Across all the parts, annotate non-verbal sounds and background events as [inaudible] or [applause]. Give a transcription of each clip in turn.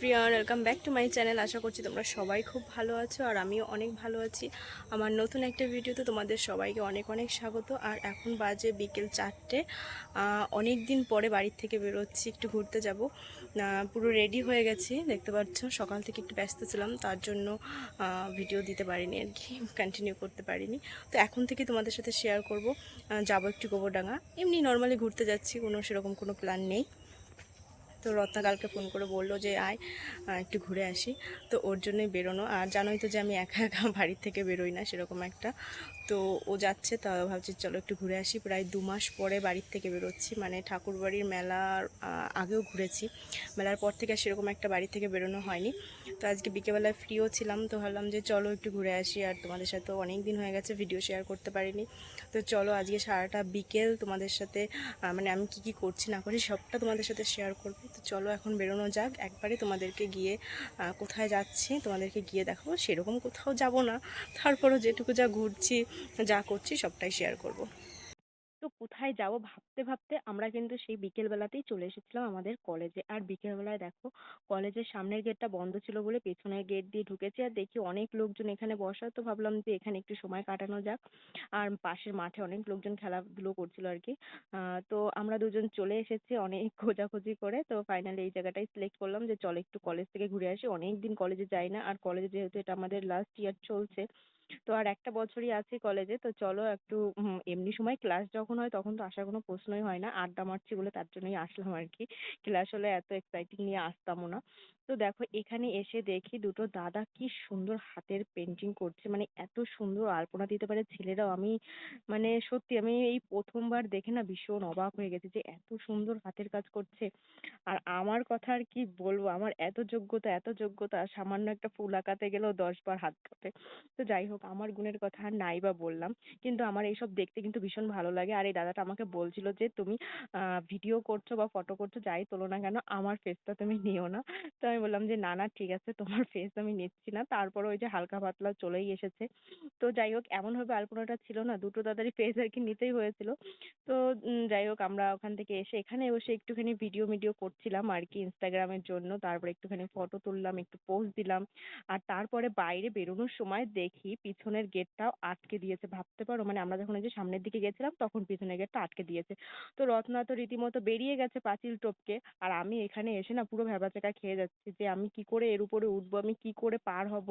Priyan welcome back to my channel আশা করছি তোমরা সবাই খুব ভালো আছো আর আমিও অনেক ভালো আছি। আমার নতুন একটা ভিডিওতে তোমাদের সবাইকে অনেক অনেক স্বাগত। আর এখন বাজে বিকেল চারটে। অনেক দিন পরে বাড়ির থেকে বেরোচ্ছি, একটু ঘুরতে যাব। পুরো রেডি হয়ে গেছি, দেখতে পাচ্ছ, সকাল থেকে একটু ব্যস্ত ছিলাম, তার জন্য ভিডিও দিতে পারিনি আর কি কন্টিনিউ করতে পারিনি। তো এখন থেকে তোমাদের সাথে শেয়ার করব। যাব একটু গোবরডাঙ্গা। এমনি নর্মালি ঘুরতে যাচ্ছি, কোনো সেরকম কোনো প্ল্যান নেই। তো রত্না কালকে ফোন করে বলল যে আয় একটু ঘুরে আসি। তো ওর জন্যই বেরোনো। আর জানোই তো যে আমি একা একা [laughs] বাড়ির থেকে বেরোই না, সেরকম একটা। তো ও যাচ্ছে, তা ভাবছি চলো একটু ঘুরে আসি। প্রায় দু মাস পরে বাড়ির থেকে বেরোচ্ছি। মানে ঠাকুরবাড়ির মেলার আগেও ঘুরেছি। মেলার পর থেকে সেরকম একটা বাড়ি থেকে বেরোনো হয়নি। তো আজকে বিকেলবেলায় ফ্রিও ছিলাম, তো ভাবলাম যে চলো একটু ঘুরে আসি। আর তোমাদের সাথে অনেক দিন হয়ে গেছে, ভিডিও শেয়ার করতে পারিনি। তো চলো আজকে সারাটা বিকেল তোমাদের সাথে মানে আমি কি কি করছি না করছি, সবটা তোমাদের সাথে শেয়ার করব। তো চলো এখন বেরোনো যাক। একবারে তোমাদেরকে গিয়ে কোথায় যাচ্ছি, তোমাদেরকে গিয়ে দেখাবো। সেরকম কোথাও যাব না। তারপরও যেটুকু যা ঘুরছি, যা করছি, সবটাই শেয়ার করব। তো কোথায় যাব ভাবতে ভাবতে আমরা কিন্তু সেই বিকেলবেলাতেই চলে এসেছিলাম আমাদের কলেজে। আর বিকেলবেলায় দেখো কলেজের সামনের গেটটা বন্ধ ছিল বলে পেছনের গেট দিয়ে ঢুকেছি আর দেখি অনেক লোকজন এখানে বসা। তো ভাবলাম যে এখানে একটু সময় কাটানো যাক। আর পাশের মাঠে অনেক লোকজন খেলাধুলো করছিল আর কি আহ, তো আমরা দুজন চলে এসেছি অনেক [laughs] খোঁজাখুঁজি করে। তো ফাইনালি এই জায়গাটাই সিলেক্ট করলাম যে চল একটু কলেজ থেকে ঘুরে আসি। অনেক দিন কলেজে যাই না। আর কলেজে যেহেতু এটা আমাদের লাস্ট ইয়ার চলছে তো আর একটা বছরই আছি কলেজে তো চলো একটু এমনি সময় ক্লাস যখন হয় তখন তো আসার কোনো প্রশ্নই হয় না। আড্ডা মারছি বলে তার জন্যই আসলাম আর কি। ক্লাস হলে এত এক্সাইটিং নিয়ে আসতামও না। তো দেখো এখানে এসে দেখি দুটো দাদা কি সুন্দর হাতের পেন্টিং করছে। মানে এত সুন্দর আলপনা দিতে পারে ছেলেরাও। আমি মানে সত্যি আমি এই প্রথমবার দেখে না ভীষণ অবাক হয়ে গেছি যে এত সুন্দর হাতের কাজ করছে। আর আমার কথা আর কি বলব? আমার এত যোগ্যতা এত যোগ্যতা, সামান্য একটা ফুল আঁকাতে গেলেও দশ বার হাত কাঁপে। তো যাই হোক আমার গুণের কথা আর নাই বা বললাম। কিন্তু আমার এইসব দেখতে কিন্তু ভীষণ ভালো লাগে। আর এই দাদাটা আমাকে বলছিল যে, তুমি ভিডিও করছ বা ফটো করছ, যাই তোলো না কেন, আমার ফেসটা তুমি নিও না। তো আমি বললাম যে, না না, ঠিক আছে, তোমার ফেস আমি নিচ্ছি না। তারপরে ওই যে হালকা পাতলা চলেই এসেছে। তো যাই হোক, এমনভাবে আলপনাটা ছিল না, দুটো দাদারই ফেস আর কি নিতেই হয়েছিল। তো যাই হোক, আমরা ওখান থেকে এসে এখানে বসে একটুখানি ভিডিও মিডিও করছিলাম আর কি ইনস্টাগ্রামের জন্য। তারপরে একটুখানি ফটো তুললাম, একটু পোস্ট দিলাম। আর তারপরে বাইরে বেরোনোর সময় দেখি পিছনের গেটটাও আটকে দিয়েছে। ভাবতে পারো মানে আমরা যখন ওই যে সামনের দিকে গেছিলাম, তখন পিছনের গেটটা আটকে দিয়েছে। তো রত্না তো রীতিমতো বেরিয়ে গেছে পাঁচিল টপকে, আর আমি এখানে এসে না পুরো ভ্যাবাচ্যাকা খেয়ে যাচ্ছি যে আমি কি করে এর উপরে উঠবো, আমি কি করে পার হব।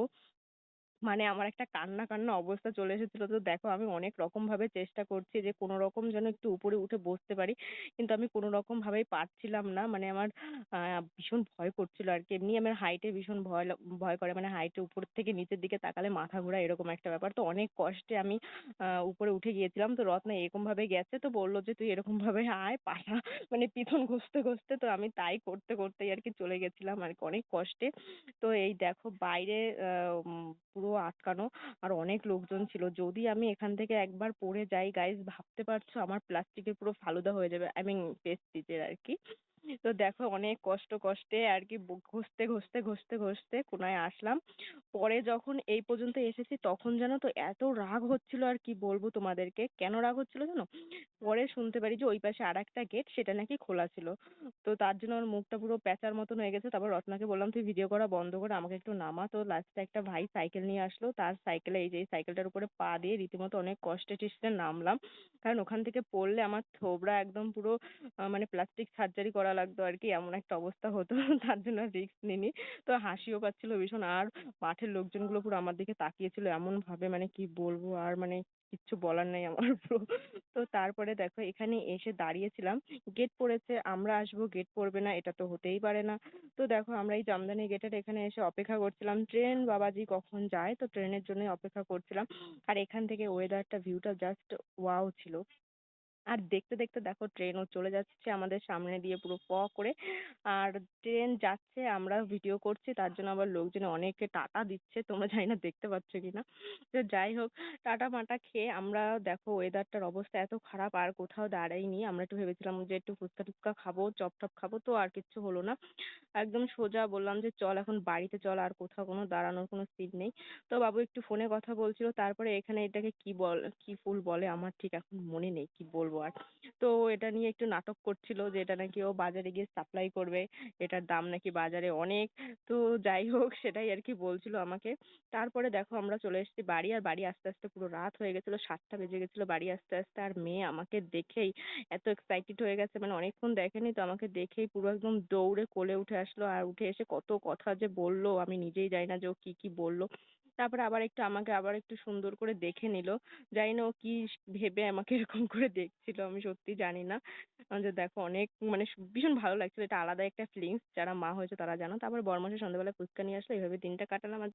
মানে আমার একটা কান্না কান্না অবস্থা চলে এসেছিল। তো দেখো আমি অনেক রকম ভাবে চেষ্টা করছি যে কোনো রকম যেন একটু উপরে উঠে বসতে পারি। কিন্তু আমি কোনো রকম ভাবেই পারছিলাম না। মানে আমার আহ, ভীষণ ভয় করছিল আর কি। এমনি আমার হাইটে ভীষণ ভয় ভয় করে। মানে হাইটে উপর থেকে নিচের দিকে তাকালে মাথা ঘোরা এরকম একটা ব্যাপার। তো অনেক কষ্টে আমি আহ, উপরে উঠে গিয়েছিলাম। তো রত্না এরকম ভাবে গেছে। তো বলল যে তুই এরকম ভাবে আয় পাশা মানে পিছন ঘষতে ঘষতে তো আমি তাই করতে করতেই আর কি চলে গেছিলাম আর কি। অনেক কষ্টে। তো এই দেখো বাইরে আহ, পুরো আটকানো। আর অনেক লোকজন ছিল। যদি আমি এখান থেকে একবার পড়ে যাই গাইস ভাবতে পারছ, আমার প্লাস্টিকের পুরো ফালুদা হয়ে যাবে। আই মিন এর আর কি। তো দেখো অনেক কষ্ট কষ্টে আর কি ঘষতে ঘষতে ঘষতে ঘষতে কোনায় আসলাম। পরে যখন এই পর্যন্ত এসেছি তখন জানো তো এত রাগ হচ্ছিল আর কি বলব তোমাদেরকে। কেন রাগ হচ্ছিল জানো? পরে শুনতে পারি যে ওই পাশে আর একটা গেট সেটা নাকি খোলা ছিল। তো তার জন্য ওর মুখটা পুরো প্যাঁচার মতন হয়ে গেছে। তারপর রত্নাকে বললাম, তুই ভিডিও করা বন্ধ করে, আমাকে একটু নামা। তো লাস্টে একটা ভাই সাইকেল নিয়ে আসলো। তার সাইকেলে এই যে এই সাইকেলটার উপরে পা দিয়ে রীতিমতো অনেক কষ্টে টেস্টে নামলাম। কারণ ওখান থেকে পড়লে আমার থোবড়া একদম পুরো মানে প্লাস্টিক সার্জারি করা লাগতো আর কি এমন একটা অবস্থা হতো, [laughs] তার জন্য রিস্ক নিইনি। তো হাসিও পাচ্ছিল ভীষণ, আর মাঠের লোকজনগুলো পুরো আমার দিকে তাকিয়েছিল এমন ভাবে মানে কি বলব, আর মানে কিচ্ছু বলার নেই আমার পুরো তো তারপরে দেখো, এখানে এসে দাঁড়িয়েছিলাম গেট পড়েছে, আমরা আসব গেট পড়বে না, এটা তো হতেই পারে না। তো দেখো, আমরা এই জামদানি গেটের এখানে এসে অপেক্ষা করছিলাম, ট্রেন বাবাজি কখন যায়? তো ট্রেনের জন্যই অপেক্ষা করছিলাম। আর এখান থেকে ওয়েদারটা ভিউটা জাস্ট ওয়াও ছিল। আর দেখতে দেখতে দেখো ট্রেনও চলে যাচ্ছে আমাদের সামনে দিয়ে পুরো প করে। আর ট্রেন যাচ্ছে, আমরা ভিডিও করছি, তার জন্য আবার লোকজন অনেকে টাটা দিচ্ছে। তোমরা জানি না দেখতে পাচ্ছ কিনা। তো যাই হোক, টাটা মাটা খেয়ে আমরা দেখো ওয়েদারটার অবস্থা এত খারাপ, আর কোথাও দাঁড়াইনি। আমরা একটু ভেবেছিলাম যে একটু ফুচকা টুচকা খাব, চপ টপ খাব, তো আর কিচ্ছু হলো না। একদম সোজা বললাম যে চল, এখন বাড়িতে চল, আর কোথাও কোনো দাঁড়ানোর কোনো সিট নেই। তো বাবু একটু ফোনে কথা বলছিল, তারপরে এখানে এটাকে কি বল, কি ফুল বলে আমার ঠিক এখন মনে নেই, কি বলব বলব আর। তো এটা নিয়ে একটু নাটক করছিল যে এটা নাকি ও বাজারে গিয়ে সাপ্লাই করবে, এটার দাম নাকি বাজারে অনেক। তো যাই হোক, সেটাই আর কি বলছিল আমাকে। তারপরে দেখো আমরা চলে এসেছি বাড়ি, আর বাড়ি আসতে আসতে পুরো রাত হয়ে গেছিল, সাতটা বেজে গেছিল বাড়ি আসতে আসতে। আর মেয়ে আমাকে দেখেই এত এক্সাইটেড হয়ে গেছে মানে অনেকক্ষণ দেখেনি তো, আমাকে দেখেই পুরো একদম দৌড়ে কোলে উঠে আসলো। আর উঠে এসে কত কথা যে বলল, আমি নিজেই জানি না যে ও কি কি বলল। তারপরে আবার একটু আমাকে আবার একটু সুন্দর করে দেখে নিল। জানি না ও কি ভেবে আমাকে এরকম করে দেখছিল, আমি সত্যি জানি না। যে দেখো অনেক মানে ভীষণ ভালো লাগছিল। এটা আলাদা একটা ফিলিংস যারা মা হয়েছে তারা জানো। তারপর বরমাসে সন্ধ্যেবেলায় ফুচকা নিয়ে আসলো। এভাবে দিনটা কাটালাম আর